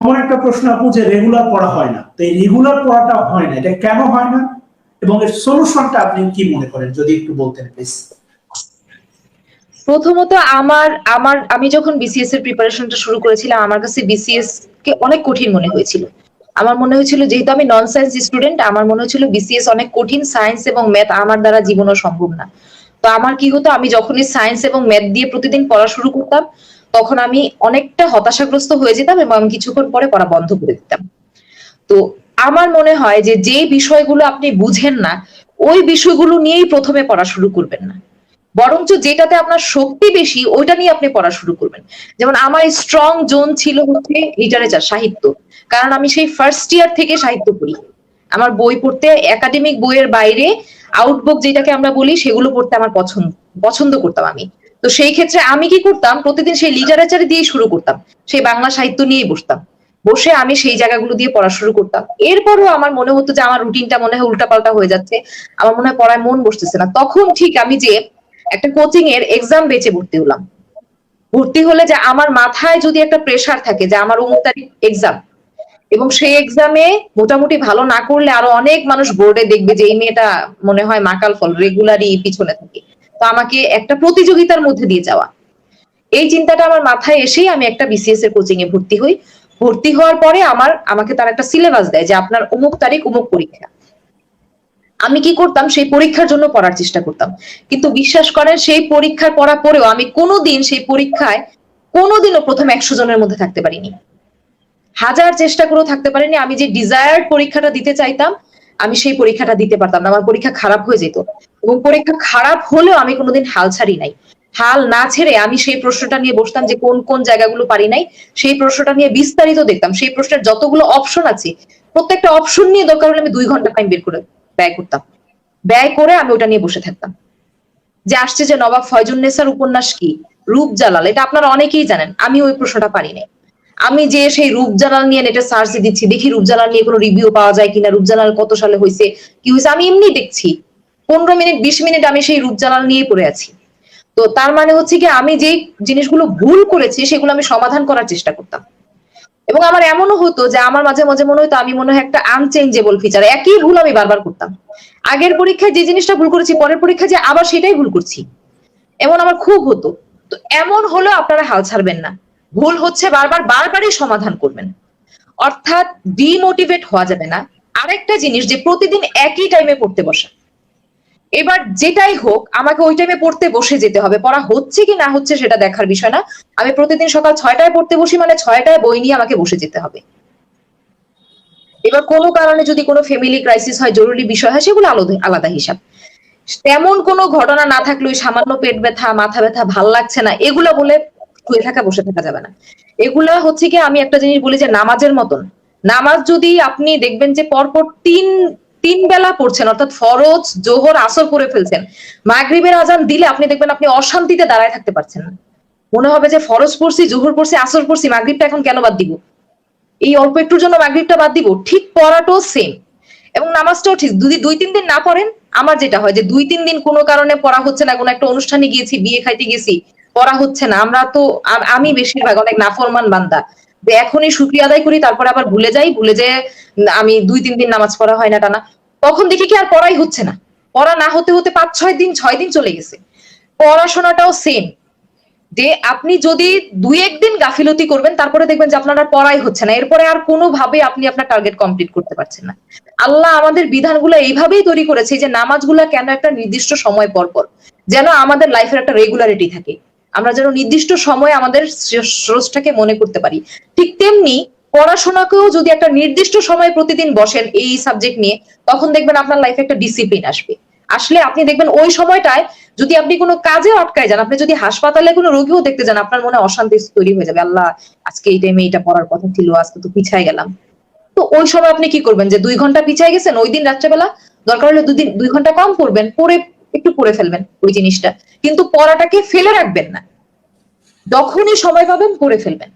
এমন একটা প্রশ্ন আপু যে রেগুলার পড়া হয় না। তো এই রেগুলার পড়াটা হয় না, এটা কেন হয় না? এবং এর সলিউশনটা আপনি কি মনে করেন? যদি একটু বলতেন প্লিজ প্রথমত আমার আমার, আমি যখন বিসিএস এর প্রিপারেশনটা শুরু করেছিলাম, আমার কাছে বিসিএস কে অনেক কঠিন মনে হয়েছিল। আমার মনে হয়েছিল, যেহেতু আমি নন সায়েন্স স্টুডেন্ট আমার মনে হয়েছিল বিসিএস অনেক কঠিন সায়েন্স এবং ম্যাথ আমার দ্বারা জীবনও সম্ভব না। তো আমার কি হতো, আমি যখনই সায়েন্স এবং ম্যাথ দিয়ে প্রতিদিন পড়া শুরু করতাম তখন আমি অনেকটা হতাশাগ্রস্ত হয়ে যেতাম এবং আমি কিছুক্ষণ পরে পড়া বন্ধ করে দিতাম। তো আমার মনে হয় যে যে বিষয়গুলো আপনি বুঝেন না, ওই বিষয়গুলো নিয়েই প্রথমে পড়া শুরু করবেন না। বরঞ্চ যেটাতে আপনার শক্তি বেশি, ওইটা নিয়ে আপনি পড়া শুরু করবেন। যেমন আমার স্ট্রং জোন ছিল হচ্ছে লিটারেচার, সাহিত্য। কারণ আমি সেই ফার্স্ট ইয়ার থেকে সাহিত্য পড়ি। আমার বই পড়তে একাডেমিক বইয়ের বাইরে আউটবুক যেটাকে আমরা বলি, সেগুলো পড়তে আমার পছন্দ পছন্দ করতাম আমি। তো সেই ক্ষেত্রে আমি কি করতাম? প্রতিদিন সেই লিটারেচার দিয়ে শুরু করতাম। সেই বাংলা সাহিত্য নিয়েই বসতাম। বসে আমি সেই জায়গাগুলো দিয়ে পড়া শুরু করতাম। এরপরও আমার মনে হতো যে আমার রুটিনটা মনে হয় উল্টাপাল্টা হয়ে যাচ্ছে। আমার মনে হয় পড়ায় মন বসতেছে না। তখন ঠিক আমি যে একটা কোচিং এর এক্সাম বেঁচে ভর্তি হলাম। ভর্তি হলে যে আমার মাথায় যদি একটা প্রেসার থাকে যে আমার অমুক তারিখ এক্সাম এবং সেই এক্সামে মোটামুটি ভালো না করলে আরও অনেক মানুষ বোর্ডে দেখবে যে এই মেয়েটা মনে হয় মাকাল ফল রেগুলারই পিছনে থাকে। তো আমাকে একটা প্রতিযোগিতার মধ্যে দিয়ে যাওয়া। এই চিন্তাটা আমার মাথায় এসেই আমি একটা বিসিএস এর কোচিং এ ভর্তি হই। ভর্তি হওয়ার পরে আমার, আমাকে তার একটা সিলেবাস দেয় যে আপনার অমুক তারিখ, অমুক পরীক্ষা। আমি কি করতাম? সেই পরীক্ষার জন্য পড়ার চেষ্টা করতাম। কিন্তু বিশ্বাস করেন, সেই পরীক্ষার পড়া পরেও আমি কোনোদিন সেই পরীক্ষায় কোনোদিনও প্রথম একশো জনের মধ্যে থাকতে পারিনি। হাজার চেষ্টা করেও থাকতে পারিনি। আমি যে ডিজায়ার্ড পরীক্ষাটা দিতে চাইতাম আমি সেই পরীক্ষাটা দিতে পারতাম না, আমার পরীক্ষা খারাপ হয়ে যেত। এবং পরীক্ষা খারাপ হলেও আমি কোনোদিন হাল ছাড়ি নাই। হাল না ছেড়ে আমি সেই প্রশ্নটা নিয়ে বসতাম যে কোন কোন জায়গাগুলো পারি নাই, সেই প্রশ্নটা নিয়ে বিস্তারিত দেখতাম। সেই প্রশ্নের যতগুলো অপশন আছে, প্রত্যেকটা অপশন নিয়ে দরকার হলে আমি দুই ঘণ্টা টাইম বের করে ব্যয় করতাম। ব্যয় করে আমি ওটা নিয়ে বসে থাকতাম। যে আসছে যে নবাব ফয়জুন্নেসার উপন্যাস কি? রূপ জালাল, এটা আপনারা অনেকেই জানেন। আমি ওই প্রশ্নটা পারি নাই আমি যে সেই রূপ জালাল নিয়ে নেটে সার্চ দিচ্ছি, দেখি রূপ জালাল নিয়ে কোনো রিভিউ পাওয়া যায় কিনা রূপ জালাল কত সালে হয়েছে কি হয়েছে আমি এমনি দেখছি। পনেরো মিনিট, বিশ মিনিট আমি সেই রূপ জালাল নিয়েই পড়ে আছি। তো তার মানে হচ্ছে কি, আমি যে জিনিসগুলো ভুল করেছি, সেগুলো আমি সমাধান করার চেষ্টা করতাম। এবং আমার এমনও হতো যে আমার মাঝে মাঝে মনে হতো আমি মনে হয় একটা আনচেঞ্জেবল ফিচার একই ভুল আমি বারবার করতাম। আগের পরীক্ষায় যে জিনিসটা ভুল করেছি, পরের পরীক্ষায় যে আবার সেটাই ভুল করছি। এমন আমার খুব হতো। তো এমন হলেও আপনারা হাল ছাড়বেন না। ভুল হচ্ছে বারবার বারবারই সমাধান করবেন। অর্থাৎ ডিমোটিভেট হওয়া যাবে না। আরেকটা জিনিস যে প্রতিদিন একই টাইমে পড়তে বসা। এবার যেটাই হোক, আমাকে ওই টাইমে পড়তে বসে যেতে হবে। পড়া হচ্ছে কি না হচ্ছে সেটা দেখার বিষয় না। আমি প্রতিদিন সকাল ছয়টায় পড়তে বসি মানে ছয়টায় বই নিয়ে আমাকে বসে যেতে হবে। এবার কোনো কারণে যদি কোনো ফ্যামিলি ক্রাইসিস হয়, জরুরি বিষয় হয়, সেগুলো আলাদা আলাদা হিসাব। তেমন কোনো ঘটনা না থাকলে সামান্য পেট ব্যথা, মাথা ব্যথা, ভালো লাগছে না, এগুলা বলে শুয়ে থাকা, বসে থাকা যাবে না। এগুলা হচ্ছে কি, আমি একটা জিনিস বলি যে নামাজের মতন। নামাজ যদি আপনি দেখবেন যে পরপর তিন তিন বেলা পড়ছেন, অর্থাৎ ফরজ, জোহর, আসর করে ফেলছেন, মাগরিবের আজান দিলে আপনি দেখবেন আপনি অশান্তিতে দাঁড়ায় থাকতে পারছেন না। মনে হবে যে ফরজ পড়ছি, জোহর পড়ছি, আসর পড়ছি, মাগরিবটা এখন কেন বাদ দিব? এই অল্প একটুর জন্য মাগরিবটা বাদ দিব, ঠিক পড়াটাও সেম এবং নামাজটাও ঠিক, যদি দুই, তিন দিন না পড়েন, আমার যেটা হয় যে দুই, তিন দিন কোনো কারণে পড়া হচ্ছে না, কোনো একটা অনুষ্ঠানে গিয়েছি, বিয়ে খাইতে গেছি পড়া হচ্ছে না। আমরা তো আমি বেশিরভাগ অনেক নাফরমান বান্দা। যে এখনই শুক্রিয়া আদায় করি, তারপরে আবার ভুলে যাই, ভুলে যে আমি দুই তিন দিন নামাজ পড়া হয় না টানা। তখন দেখি কি আর পড়াই হচ্ছে না। পড়া না হতে হতে পাঁচ, ছয় দিন ছয় দিন চলে গেছে। পড়াশোনাটাও সেম যে আপনি যদি দুই একদিন গাফিলতি করবেন, তারপরে দেখবেন যে আপনার পড়াই হচ্ছে না। এরপরে আর কোনোভাবে আপনি আপনার টার্গেট কমপ্লিট করতে পারছেন না। আল্লাহ আমাদের বিধানগুলো এইভাবেই তৈরি করেছে যে নামাজগুলা কেন একটা নির্দিষ্ট সময় পর পর, যেন আমাদের লাইফের একটা রেগুলারিটি থাকে। আমরা যেন নির্দিষ্ট সময়ে আমাদের স্রোতটাকে মনে করতে পারি। ঠিক তেমনি পড়াশোনাকেও যদি একটা নির্দিষ্ট সময় প্রতিদিন বসেন এই সাবজেক্ট নিয়ে, তখন দেখবেন আপনার লাইফে একটা ডিসিপ্লিন আসবে। আসলে আপনি দেখবেন ওই সময়টায় যদি আপনি কোনো কাজে আটকায় যান, আপনি যদি হাসপাতালে কোনো রোগীও দেখতে যান, আপনার মনে অশান্তি তৈরি হয়ে যাবে, আল্লাহ, আজকে এই টাইমে এটা পড়ার কথা ছিল, আজকে তো পিছায় গেলাম। তো ওই সময় আপনি কি করবেন? যে দুই ঘণ্টা পিছায় গেছেন, ওই দিন রাত্রেবেলা দরকার হলে দুই দিন দুই ঘণ্টা কম পড়বেন, পড়ে একটু করে ফেলবেন ওই জিনিসটা। কিন্তু পড়াটাকে ফেলে রাখবেন না। যখনই সময় পাবেন পড়ে ফেলবেন।